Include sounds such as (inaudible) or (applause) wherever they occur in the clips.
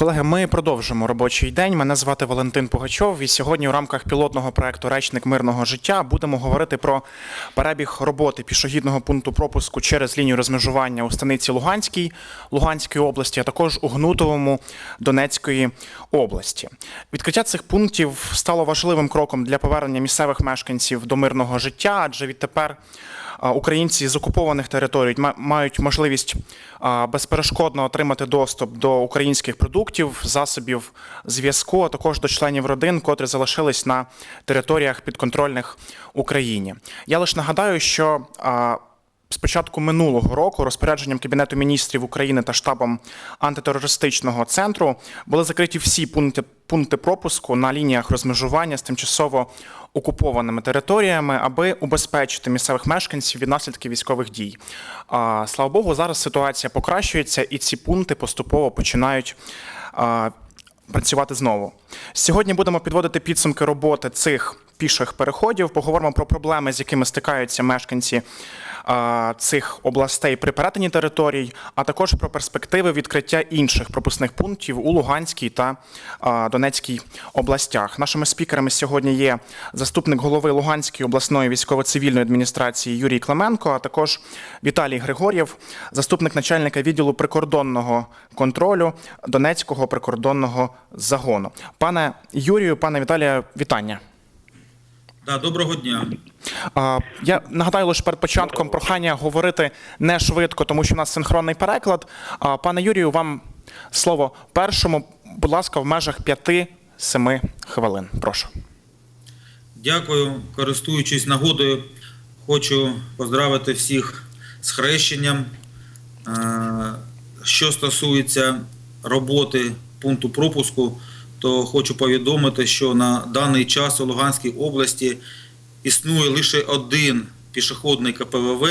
Колеги, ми продовжимо робочий день. Мене звати Валентин Пугачов. І сьогодні у рамках пілотного проекту Речник мирного життя будемо говорити про перебіг роботи пішохідного пункту пропуску через лінію розмежування у станиці Луганській Луганської області, а також у Гнутовому Донецької області. Відкриття цих пунктів стало важливим кроком для повернення місцевих мешканців до мирного життя, адже відтепер українці з окупованих територій ма- мають можливість безперешкодно отримати доступ до українських продуктів, засобів зв'язку, а також до членів родин, котрі залишились на територіях підконтрольних Україні. Я лише нагадаю, що з початку минулого року розпорядженням Кабінету міністрів України та штабом антитерористичного центру були закриті всі пункти, пункти пропуску на лініях розмежування з тимчасово окупованими територіями, аби убезпечити місцевих мешканців від наслідків військових дій. А, Слава Богу, зараз ситуація покращується, і ці пункти поступово починають. Працювати знову сьогодні будемо підводити підсумки роботи цих піших переходів. Поговоримо про проблеми, з якими стикаються мешканці цих областей при перетині територій, а також про перспективи відкриття інших пропускних пунктів у Луганській та Донецькій областях. Нашими спікерами сьогодні є заступник голови Луганської обласної військово-цивільної адміністрації Юрій Клименко, а також Віталій Григор'єв, заступник начальника відділу прикордонного контролю Донецького прикордонного загону. Пане Юрію, пане Віталію, вітання. Да, доброго дня. А, Я нагадаю лише перед початком прохання говорити не швидко, тому що у нас синхронний переклад. А, Пане Юрію, вам слово першому, будь ласка, в межах 5-7 хвилин. Прошу. Дякую. Користуючись нагодою, хочу поздравити всіх з хрещенням. Що стосується роботи пункту пропуску, то хочу повідомити, що на даний час у Луганській області існує лише один пішохідний КПВВ.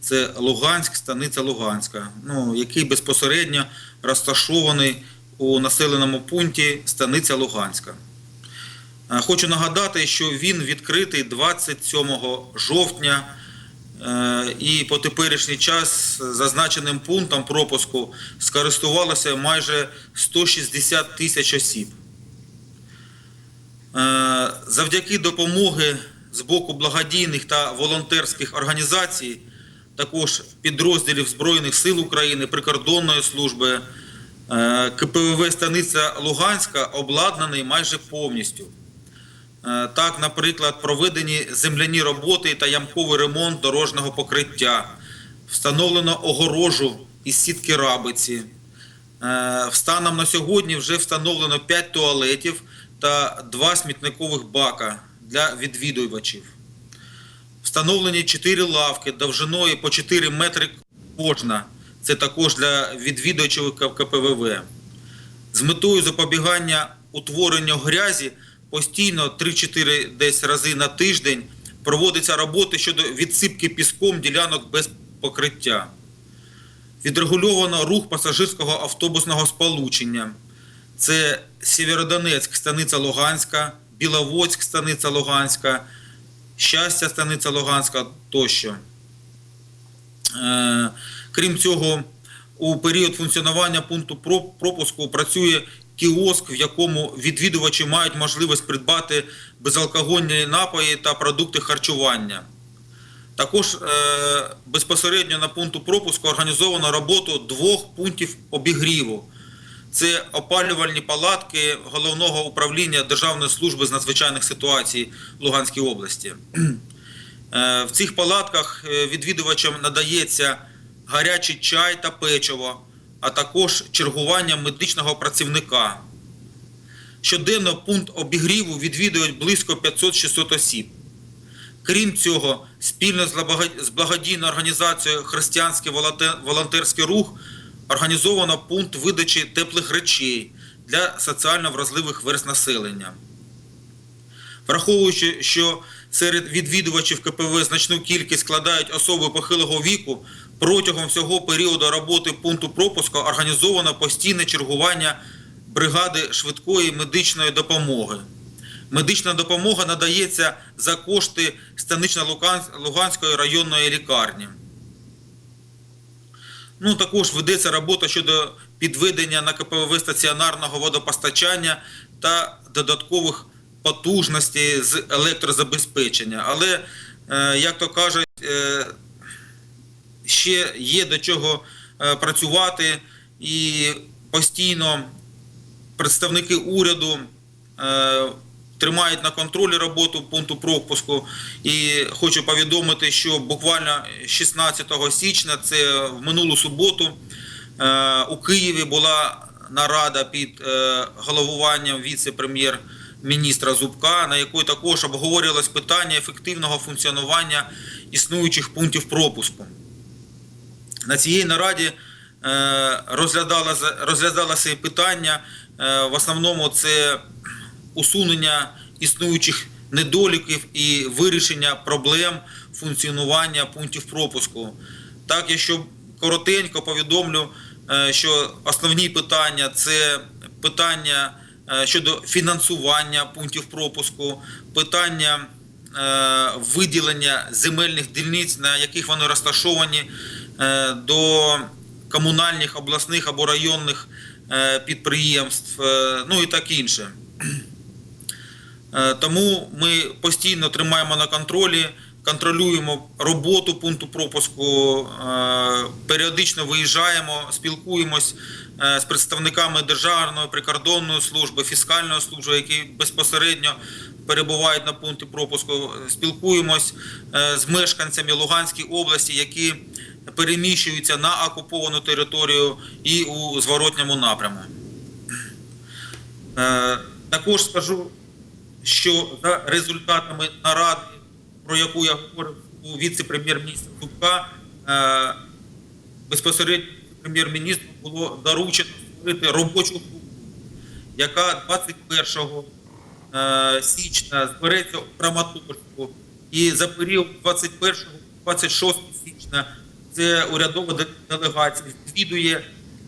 Це Луганськ, станиця Луганська, ну, який безпосередньо розташований у населеному пункті станиця Луганська. Е, Хочу нагадати, що він відкритий 27 жовтня, е, і по теперішній час зазначеним пунктом пропуску скористувалося майже 160 тисяч осіб. Е, Завдяки допомоги з боку благодійних та волонтерських організацій, також підрозділів Збройних сил України, прикордонної служби, е, КПВВ Станиця Луганська обладнаний майже повністю. Е, Так, наприклад, проведені земляні роботи та ямковий ремонт дорожнього покриття, встановлено огорожу із сітки рабиці. Е, Станом на сьогодні вже встановлено 5 туалетів та 2 смітникових бака для відвідувачів. Встановлені 4 лавки довжиною по 4 метри кожна. Це також для відвідувачів КПВВ. З метою запобігання утворенню грязі постійно 3-4 десь рази на тиждень проводиться роботи щодо відсипки піском ділянок без покриття. Відрегульовано рух пасажирського автобусного сполучення. Це Сєвєродонецьк, станиця Луганська, Біловодськ, станиця Луганська, Щастя, станиця Луганська тощо. Е, Крім цього, у період функціонування пункту пропуску працює кіоск, в якому відвідувачі мають можливість придбати безалкогольні напої та продукти харчування. Також е, безпосередньо на пункту пропуску організовано роботу двох пунктів обігріву. Це опалювальні палатки головного управління Державної служби з надзвичайних ситуацій Луганській області. Е, В цих палатках е, відвідувачам надається гарячий чай та печиво, а також чергування медичного працівника. Щоденно пункт обігріву відвідують близько 500-600 осіб. Крім цього, спільно з благодійною організацією Християнський волонтерський рух організовано пункт видачі теплих речей для соціально вразливих верст населення. Враховуючи, що серед відвідувачів КПВ значну кількість складають особи похилого віку, протягом всього періоду роботи пункту пропуску організовано постійне чергування бригади швидкої медичної допомоги. Медична допомога надається за кошти Станично-Луганської районної лікарні. Ну, також ведеться робота щодо підведення на КПВВ стаціонарного водопостачання та додаткових потужностей з електрозабезпечення. Але, е, як то кажуть, е, ще є до чого е, працювати і постійно представники уряду тримають на контролі роботу пункту пропуску. І хочу повідомити, що буквально 16 січня, це в минулу суботу, е, у Києві була нарада під е, головуванням віце-прем'єр-міністра Зубка, на якої також обговорювалось питання ефективного функціонування існуючих пунктів пропуску. На цій нараді е, розглядалося, розглядалося питання, в основному це усунення існуючих недоліків і вирішення проблем функціонування пунктів пропуску. Так, якщо коротенько повідомлю, е, що основні питання це питання е, щодо фінансування пунктів пропуску, питання е, виділення земельних дільниць, на яких вони розташовані, до комунальних, обласних або районних підприємств, ну і так інше. Е, Тому ми постійно тримаємо на контролі, контролюємо роботу пункту пропуску, е, періодично виїжджаємо, спілкуємось е, з представниками Державної прикордонної служби, фіскальної служби, які безпосередньо перебувають на пункті пропуску. Спілкуємось з мешканцями Луганської області, які переміщуються на окуповану територію і у зворотньому напряму. Також скажу, що за результатами наради, про яку я говорив у віце-прем'єр-міністра Зубка, е, безпосередньо прем'єр-міністру було доручено створити робочу групу, яка 21 е, січня збереться у Краматорську. І за період 21-26 січня це урядова делегація відвідує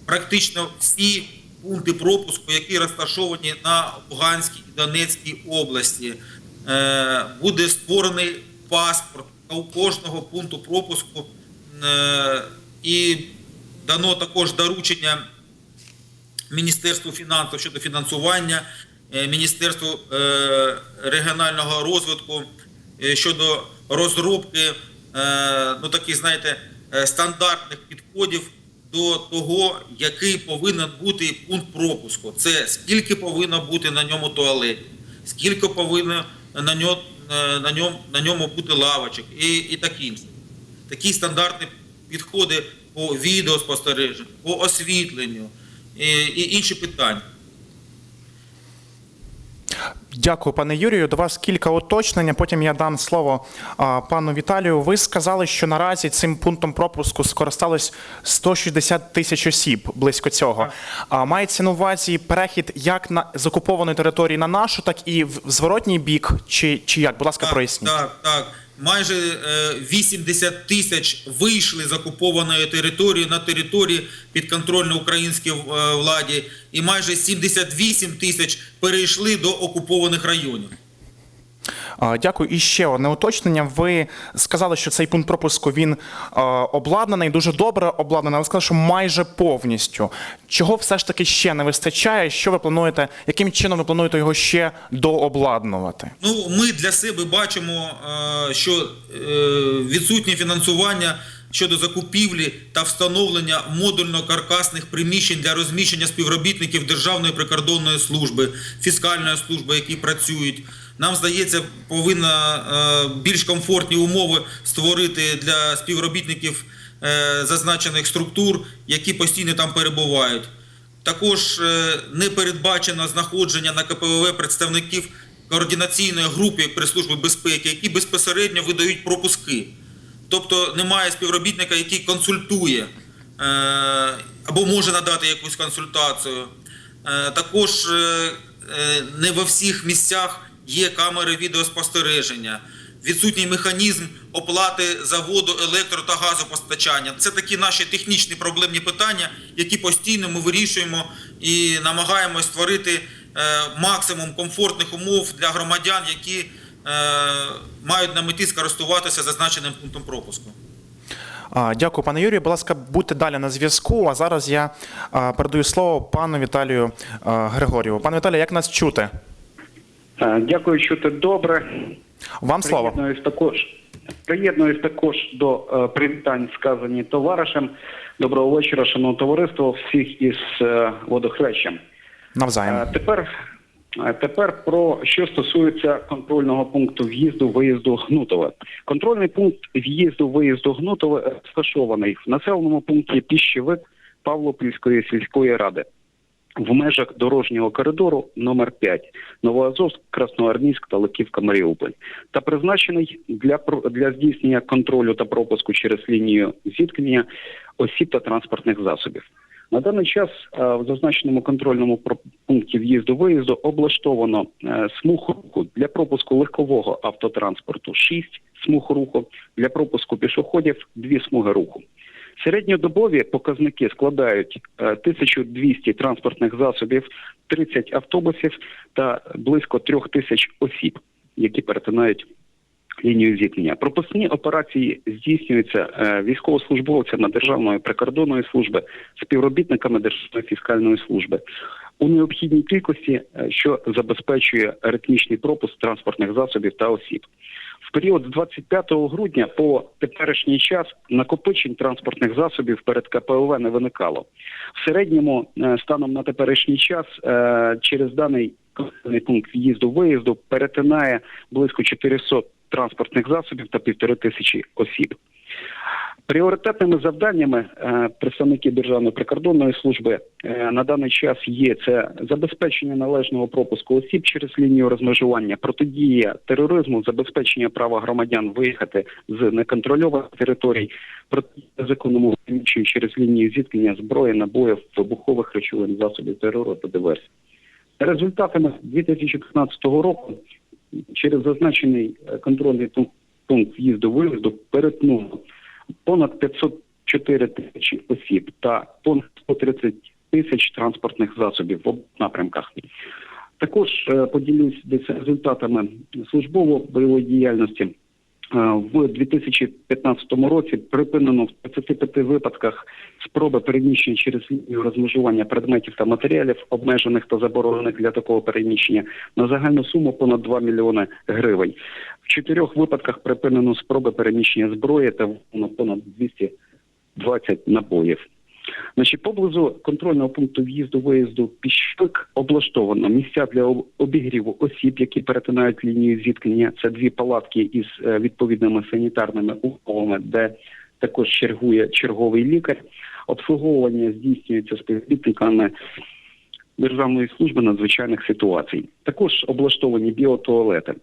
практично всі пункти пропуску, які розташовані на Луганській і Донецькій області. Е, Буде створений паспорт у кожного пункту пропуску е, і дано також доручення Міністерству фінансів щодо фінансування, е, Міністерству регіонального розвитку щодо розробки ну, таких, знаєте, стандартних підходів до того, який повинен бути пункт пропуску. Це скільки повинно бути на ньому туалетів, скільки повинно на ньому, на ньому, на ньому бути лавочок і, і так. Такі стандартні підходи по відеоспостереженню, по освітленню і, і інші питання. Дякую, пане Юрію. До вас кілька уточнень. Потім я дам слово а, пану Віталію. Ви сказали, що наразі цим пунктом пропуску скористалось 160 тисяч осіб близько цього. А мається на увазі перехід як на з окупованої території на нашу, так і в в зворотній бік, чи, чи як? Будь ласка, проясніть. Так, так. Майже е, 80 тисяч вийшли з окупованої території на території підконтрольної українській е, владі, і майже 78 тисяч перейшли до окупованих районів. Дякую. І ще одне уточнення. Ви сказали, що цей пункт пропуску він обладнаний, дуже добре обладнаний, але сказали, що майже повністю. Чого все ж таки ще не вистачає? Що ви плануєте? Яким чином ви плануєте його ще дообладнувати? Ну, ми для себе бачимо, що е, відсутнє фінансування щодо закупівлі та встановлення модульно-каркасних приміщень для розміщення співробітників Державної прикордонної служби, фіскальної служби, які працюють. Нам здається, повинна е, більш комфортні умови створити для співробітників е, зазначених структур, які постійно там перебувають. Також е, не передбачено знаходження на КПВВ представників координаційної групи при службі безпеки, які безпосередньо видають пропуски. Тобто немає співробітника, який консультує або може надати якусь консультацію. Також не во всіх місцях є камери відеоспостереження, відсутній механізм оплати за воду, електро та газопостачання. Це такі наші технічні проблемні питання, які постійно ми вирішуємо і намагаємось створити е, максимум комфортних умов для громадян, які е, мають на меті скористуватися зазначеним пунктом пропуску. Дякую, пане Юрію. Будь ласка, будьте далі на зв'язку. А зараз я передаю слово пану Віталію Григорєву. Пане Віталію, як нас чути? Е, Дякую, чути добре. Вам слово. Приєднуюсь також. Приєднуюсь також до е, привітань, сказані товаришем. Доброго вечора, шановне товариство, всіх із е, водохрещем. Навзаєм. Тепер, тепер про що стосується контрольного пункту в'їзду виїзду Гнутове. Контрольний пункт в'їзду виїзду Гнутове розташований в населеному пункті Піщевик Павлопільської сільської ради. В межах дорожнього коридору номер 5 Новоазовськ, Красноармійськ та Ликівка Маріуполь та призначений для для здійснення контролю та пропуску через лінію зіткнення осіб та транспортних засобів. На даний час е, в зазначеному контрольному пункті в'їзду-виїзду облаштовано е, смуг руху для пропуску легкового автотранспорту 6 смуг руху, для пропуску пішоходів 2 смуги руху. Середньодобові показники складають е, 1200 транспортних засобів, 30 автобусів та близько 3000 осіб, які перетинають лінію зіткнення. Пропускні операції здійснюються е, військовослужбовцями Державної прикордонної служби, співробітниками Державної фіскальної служби у необхідній кількості, е, що забезпечує ритмічний пропуск транспортних засобів та осіб. В період з 25 грудня по теперішній час накопичень транспортних засобів перед КПОВ не виникало. В середньому е, станом на теперішній час е, через даний пункт в'їзду-виїзду перетинає близько 400 транспортних засобів та півтори тисячі осіб. Пріоритетними завданнями е, представників Державної прикордонної служби е, на даний час є це забезпечення належного пропуску осіб через лінію розмежування, протидія тероризму, забезпечення права громадян виїхати з неконтрольованих територій, протидія законному переміщенню через лінію зіткнення зброї, набоїв, вибухових речовин, засобів терору та диверсій. Результатами 2015 року через зазначений е, контрольний пункт, пункт в'їзду-виїзду перетнуло понад 504 тисячі осіб та понад 130 тисяч транспортних засобів в напрямках. Також е, поділюсь десь результатами службово-бойової діяльності. Е, В 2015 році припинено в 35 випадках спроби переміщення через лінію розмежування предметів та матеріалів, обмежених та заборонених для такого переміщення, на загальну суму понад 2 мільйони гривень. В чотирьох випадках припинено спроби переміщення зброї та понад 220 набоїв. Значить, поблизу контрольного пункту в'їзду-виїзду Піщик облаштовано місця для обігріву осіб, які перетинають лінію зіткнення. Це дві палатки із е, відповідними санітарними умовами, де також чергує черговий лікар. Обслуговування здійснюється співробітниками Державної служби надзвичайних ситуацій. Також облаштовані біотуалети.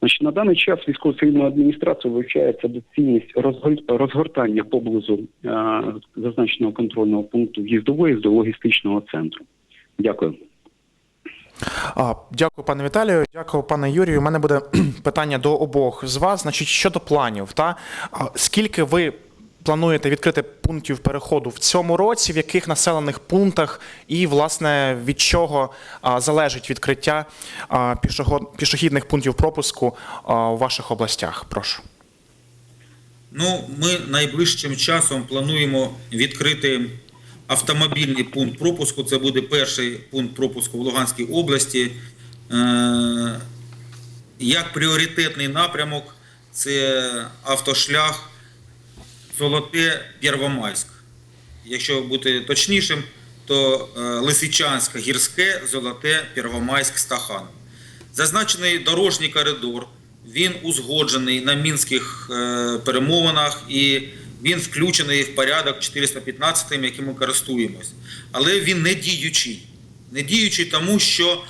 Значить, на даний час військово-цивільною адміністрацією вивчається доцільність розгор- розгортання поблизу е, зазначеного контрольного пункту в'їзду-виїзду логістичного центру. Дякую. А, Дякую, пане Віталію. Дякую, пане Юрію. У мене буде (clears throat) питання до обох з вас. Значить, щодо планів, та скільки ви плануєте відкрити пунктів переходу в цьому році, в яких населених пунктах, і власне від чого залежить відкриття пішохідних пунктів пропуску у ваших областях? Прошу. Ну, ми найближчим часом плануємо відкрити автомобільний пункт пропуску. Це буде перший пункт пропуску в Луганській області. Е, Як пріоритетний напрямок це автошлях Золоте Первомайськ. Якщо бути точнішим, то е, Лисичанське, Гірське, Золоте, Первомайськ, Стахан. Зазначений дорожній коридор, він узгоджений на мінських е, перемовинах і він включений в порядок 415, яким ми користуємось. Але він не діючий. Не діючий тому, що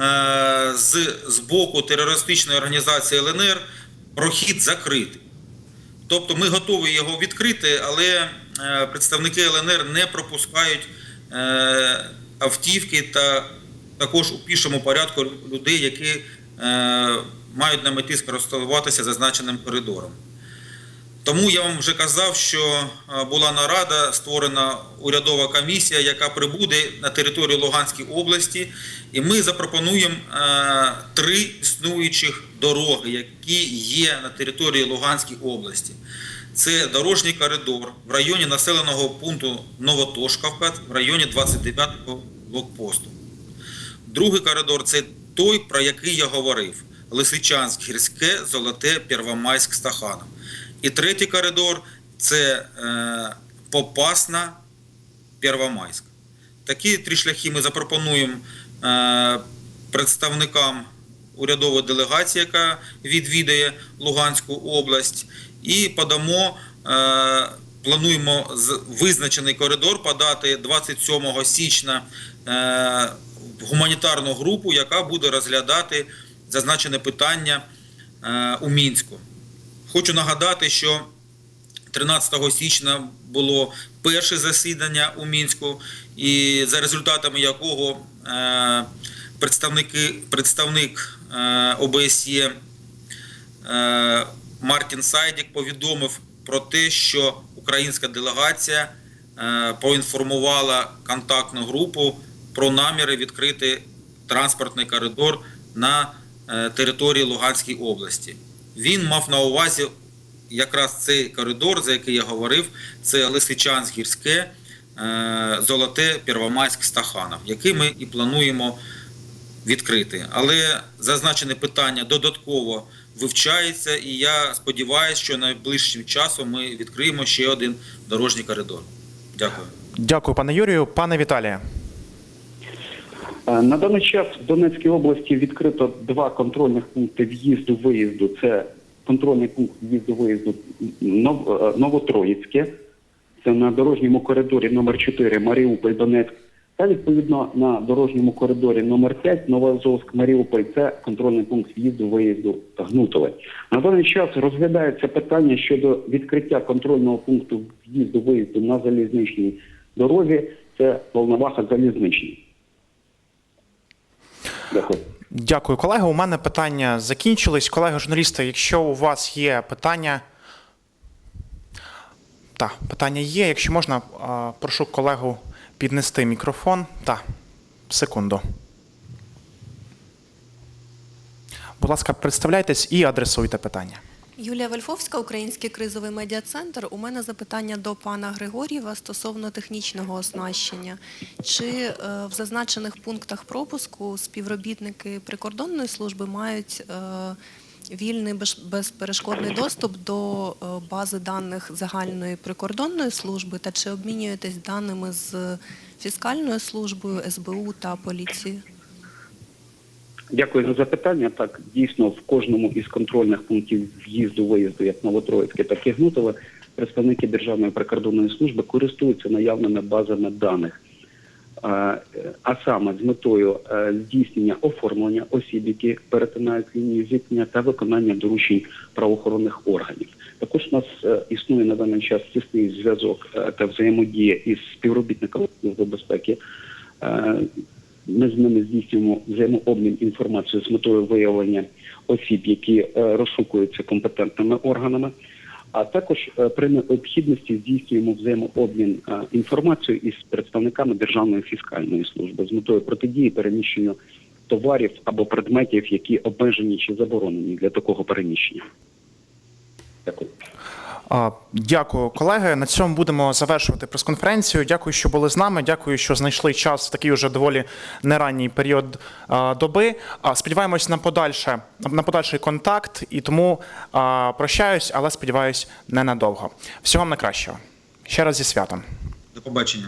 е, з, з боку терористичної організації ЛНР прохід закритий. Тобто ми готові його відкрити, але е, представники ЛНР не пропускають е, автівки та також у пішому порядку людей, які е, мають на меті скористуватися зазначеним коридором. Тому я вам вже казав, що була нарада, створена урядова комісія, яка прибуде на територію Луганської області, і ми запропонуємо е, три існуючих дороги, які є на території Луганської області. Це дорожній коридор в районі населеного пункту Новотошкавка в районі 29-го блокпосту. Другий коридор це той, про який я говорив: Лисичанськ, Гірське, Золоте, Первомайськ, Стаханов. І третій коридор це е, Попасна, Первомайськ. Такі три шляхи ми запропонуємо е, представникам урядової делегації, яка відвідає Луганську область, і подамо. Е, Плануємо визначений коридор подати 27 січня е, в гуманітарну групу, яка буде розглядати зазначене питання е, у Мінську. Хочу нагадати, що 13 січня було перше засідання у Мінську, і за результатами якого е, представники, представник е, ОБСЄ е, Мартін Сайдік повідомив про те, що українська делегація поінформувала контактну групу про наміри відкрити транспортний коридор на території Луганської області. Він мав на увазі якраз цей коридор, за який я говорив, це Лисичанськ гірське, е, Золоте, Первомайськ, Стаханов, який ми і плануємо відкрити. Але зазначене питання додатково вивчається, і я сподіваюся, що найближчим часом ми відкриємо ще один дорожній коридор. Дякую. Дякую, пане Юрію. Пане Віталію. Е, На даний час в Донецькій області відкрито два контрольних пункти в'їзду-виїзду. Це контрольний пункт в'їзду-виїзду е, Новотроїцьке, це на дорожньому коридорі номер 4 Маріуполь-Донецьк. Та відповідно на дорожньому коридорі номер 5 Новоазовськ Маріуполь це контрольний пункт в'їзду-виїзду Гнутове. На даний час розглядається питання щодо відкриття контрольного пункту в'їзду-виїзду на залізничній дорозі. Це Волноваха залізничний. Дякую. Дякую, колеги. У мене питання закінчились. Колеги журналісти, якщо у вас є питання. Так, питання є. Якщо можна, прошу колегу піднести мікрофон. Так, секунду. Будь ласка, представляйтесь і адресуйте питання. Юлія Вольфовська, Український кризовий медіа-центр. У мене запитання до пана Григорєва стосовно технічного оснащення. Чи е, в зазначених пунктах пропуску співробітники прикордонної служби мають е, вільний без- безперешкодний доступ до е, бази даних загальної прикордонної служби та чи обмінюєтесь даними з фіскальною службою, СБУ та поліцією? Дякую за запитання. Так, дійсно, в кожному із контрольних пунктів в'їзду-виїзду, як Новотроїцьке, так і Гнутове, представники Державної прикордонної служби користуються наявними базами даних. А, А саме з метою е, здійснення оформлення осіб, які перетинають лінію зіткнення та виконання доручень правоохоронних органів. Також у нас е, існує на даний час тісний зв'язок е, та взаємодія із співробітниками Служби безпеки. Ми з ними здійснюємо взаємообмін інформацією з метою виявлення осіб, які е, розшукуються компетентними органами. А також е, при необхідності здійснюємо взаємообмін е, інформацією із представниками Державної фіскальної служби з метою протидії переміщенню товарів або предметів, які обмежені чи заборонені для такого переміщення. Дякую. Дякую, колеги. На цьому будемо завершувати прес-конференцію. Дякую, що були з нами. Дякую, що знайшли час в такий уже доволі неранній період доби. Сподіваємось на подальше на подальший контакт, і тому прощаюсь, але сподіваюсь, ненадовго. Всього вам найкращого. Ще раз зі святом. До побачення.